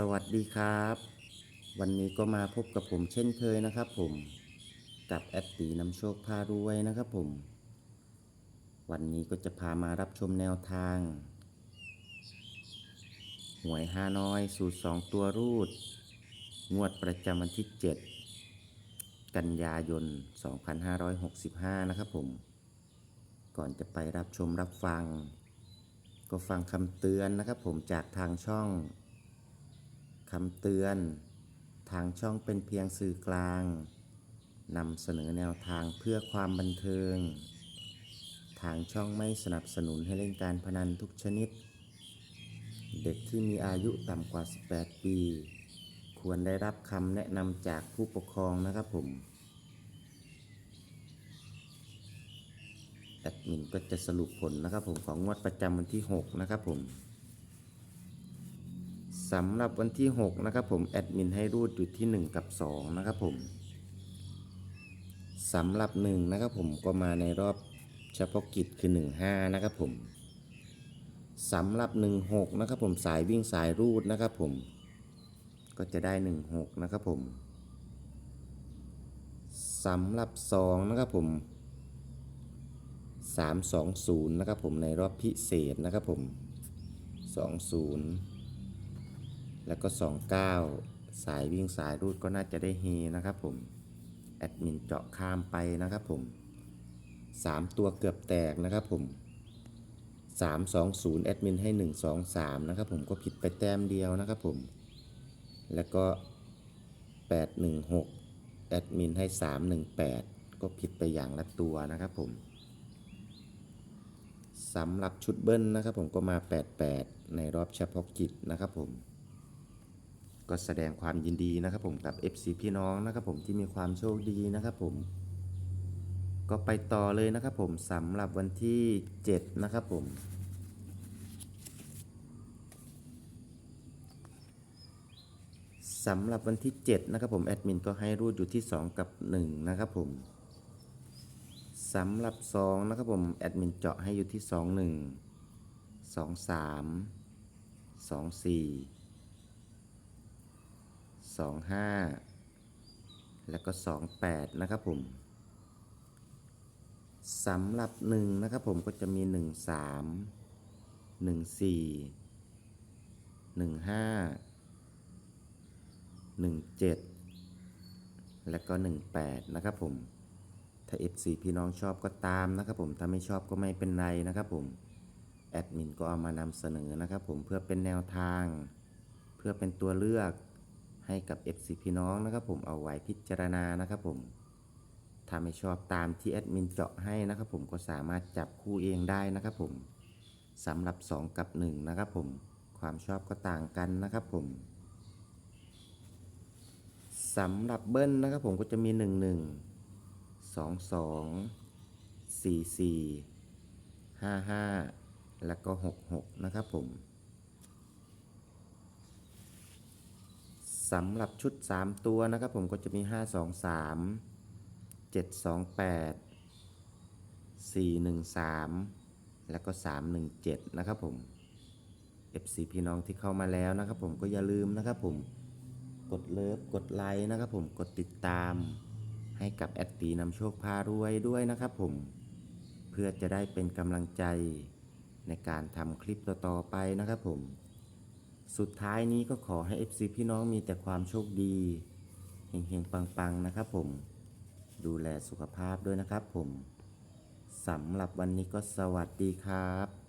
สวัสดีครับ วันนี้ก็มาพบกับผมเช่นเคยนะครับผมกับแอดตีนำโชคพารวยนะครับผม วันนี้ก็จะพามารับชมแนวทาง หวยฮานอยสูตร2ตัวรูด งวดประจำวันที่ 7 กันยายน 2565 นะครับผม ก่อนจะไปรับชมรับฟัง ก็ฟังคำเตือนนะครับผมจากทางช่องำเตือน ทางช่องเป็นเพียงสื่อกลางนำเสนอแนวทางเพื่อความบันเทิง ทางช่องไม่สนับสนุนให้เล่นการพนันทุกชนิด เด็กที่มีอายุต่ำกว่า 18 ปี ควรได้รับคำแนะนำจากผู้ปกครองนะครับผม แอดมินก็จะสรุปผลนะครับผมของงวดประจำวันที่ 6 นะครับผม สำหรับวันที่ 6 นะครับผมแอดมินให้รูดอยู่ที่ 1 กับ 2 นะครับผมสำหรับ 1 นะครับผมก็มาในรอบเฉพาะกิจคือ 15 นะครับผมสำหรับ 16 นะครับผมสายวิ่งสายรูดนะครับผม ก็จะได้ 16 นะครับผมสำหรับ 2 นะครับผม 320 นะครับผมในรอบพิเศษนะครับผม 20 แล้วก็ 29 สายวิ่งสายรูดก็น่าจะได้เฮนะครับผม แอดมินเจาะข้ามไปนะครับผม 3 ตัวเกือบแตกนะครับผม 320 แอดมินให้ 123 นะครับผมก็ผิดไปแต้มเดียวนะครับผม แล้วก็ 816 แอดมินให้ 318 ก็ผิดไปอย่างละตัวนะครับผมสำหรับชุดเบิ้ลนะครับผมก็มา 88 ในรอบเฉพาะกิจนะครับผม ก็แสดงความยินดีนะครับผมกับ FC พี่น้องนะครับผมที่มีความโชคดีนะครับผม ก็ไปต่อเลยนะครับผมสำหรับวันที่ 7 นะครับผมสำหรับวันที่ 7 นะครับผมแอดมินก็ให้รูดอยู่ที่ 2 กับ 1 นะครับผมสำหรับ 2 นะครับผมแอดมินเจาะให้อยู่ที่ 2 1 2 3 2 4 2 5 แล้วก็ 2 8 นะครับผมสำหรับ 1 นะครับผมก็จะมี 1 3 1 4 1 5 1 7 แล้วก็ 1 8 นะครับผม ถ้า FC พี่น้องชอบก็ตามนะครับผม ถ้าไม่ชอบก็ไม่เป็นไรนะครับผม แอดมินก็เอามานำเสนอนะครับผมเพื่อเป็นแนวทาง เพื่อเป็นตัวเลือก ให้กับ FC พี่น้องนะครับผมเอาไว้พิจารณานะครับผมถ้าไม่ชอบตามที่แอดมินเจาะให้นะครับผมก็สามารถจับคู่เองได้นะครับผมสำหรับ 2 กับ 1 นะครับผมความชอบก็ต่างกันนะครับผมสำหรับเบิ้ลนะครับผมก็จะมี 1 1 2 2 4 4 5 5 แล้วก็ 6 6 นะครับผม สำหรับชุด 3 ตัวนะครับผมก็จะมี 5 2 3 7 2 8 4 1 3 แล้วก็ 3 1 7 นะครับผม FC พี่น้องที่เข้ามาแล้วนะครับผมก็อย่าลืมนะครับผมกดเลิฟกดไลค์นะครับผมกดติดตาม ให้กับแอดตีนำโชคพารวยด้วยนะครับผม เพื่อจะได้เป็นกำลังใจในการทำคลิปต่อๆไปนะครับผม สุดท้ายนี้ก็ขอให้ FC พี่น้องมีแต่ความโชคดีเฮงๆ ปังๆ นะครับผม ดูแลสุขภาพด้วยนะครับผม สำหรับวันนี้ก็สวัสดีครับ